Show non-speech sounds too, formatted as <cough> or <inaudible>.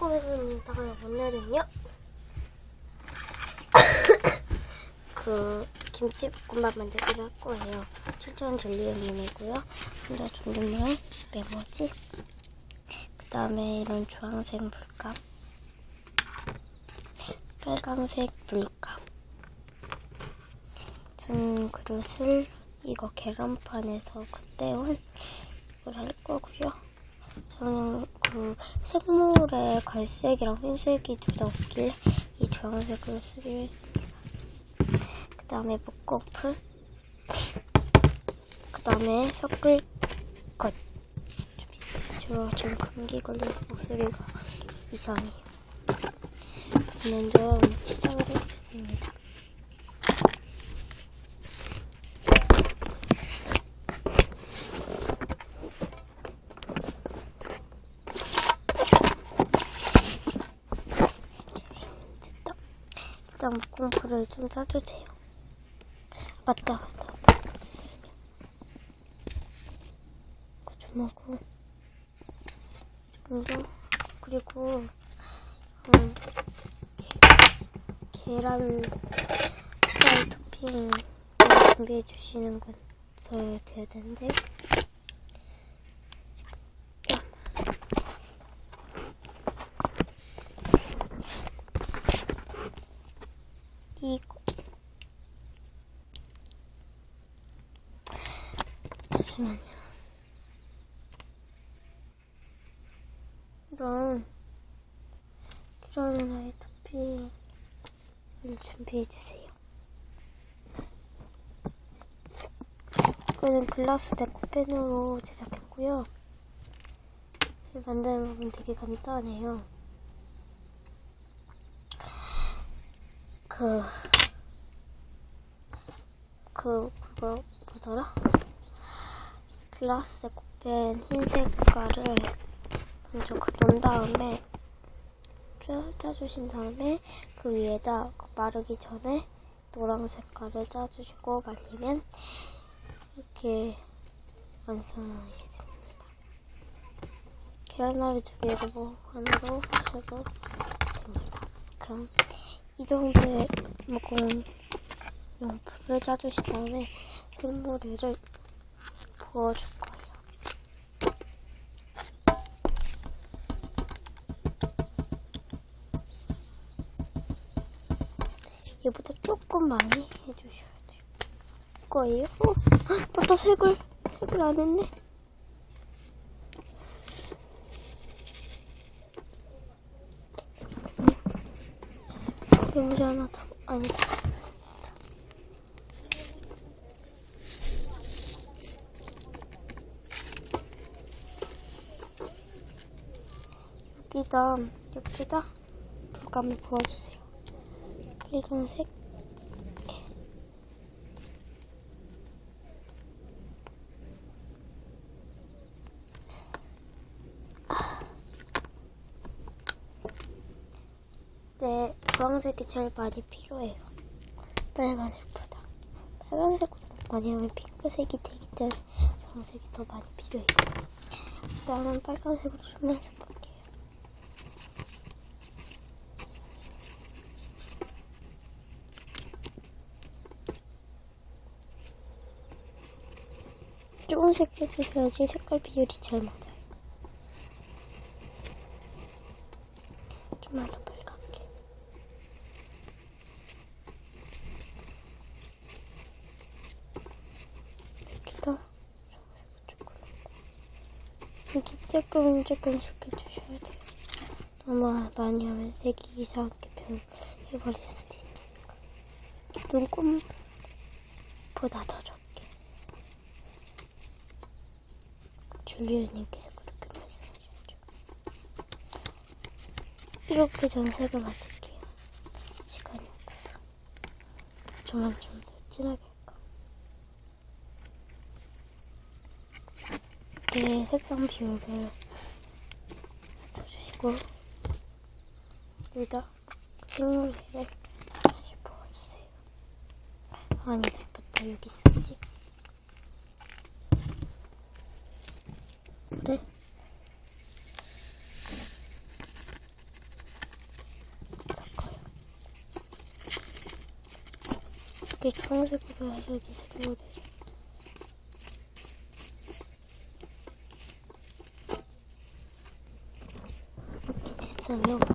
꼬입니다. 오늘은요. <coughs> 그 김치볶음밥 만들기를 할 거예요. 추천 줄리언님이고요. 혼자 준비물 메모지. 그 다음에 이런 주황색 물감. 빨강색 물감. 전 그릇을 이거 계란판에서 그때 온 이걸 할 거고요. 저는 그 색물에 갈색이랑 흰색이 둘 다 없길래 이 주황색을 쓰기로 했습니다. 그 다음에 목공풀. 그 다음에 섞을 것. 저 지금 감기 걸려서 목소리가 이상해요. 먼저 시작을 해보겠습니다. 일단 목공풀을 좀 짜주세요. 맞다, 맞다, 맞다. 이거 좀 하고. 좀 더. 그리고, 음, 게- 계란, 계란 토핑 준비해 주시는 건 있어야 돼야 되는데. 이거. 잠시만요. 이런 이런 아이 토핑을 준비해 주세요. 이거는 글라스 데코펜으로 제작했고요. 만드는 부분 되게 간단해요. 그, 그, 그거, 뭐더라? 글라스 데코펜 흰 색깔을 먼저 그런 다음에 짜, 짜주신 다음에 그 위에다 그 마르기 전에 노란 색깔을 짜주시고 말리면 이렇게 완성이 됩니다. 계란알이 두 개를 뭐 안으로 하셔도 됩니다. 그럼 이 정도의 먹은 용풀을 짜주신 다음에 생머리를 부어줄 거예요. 얘보다 조금 많이 해주셔야 돼요. 거예요. 어, 맞다 색을 색을 안 했네. 용지 하나 더 아니다. 여기다 여기다 물감을 부어주세요. 빨간색 네, 주황색이 제일 많이 필요해요. 빨간색보다. 빨간색보다 하면 핑크색이 되기 때문에 주황색이 더 많이 필요해요. 일단은 빨간색으로 좀 해볼 조금씩 해주셔야지 색깔 비율이 잘 맞아요. 좀만 더 빨갛게. 여기다 주황색을 조금 여기 조금 조금씩 해주셔야 돼요. 너무 많이 하면 색이 이상하게 변해버릴 수도 있으니까 눈곱보다 더 적게 줄리언님께서 그렇게 말씀하셨죠. 이렇게 전색을 맞출게요. 시간이 없어서. 좀만 좀 더 진하게 할까? 이렇게 색상 비율을 맞춰주시고 여기다 생물회를 다시 부어주세요. 아니, 잘못다 여기 있었지. Тобто, бути. Такий чому закупився 10 буде? Тобто, це вилка.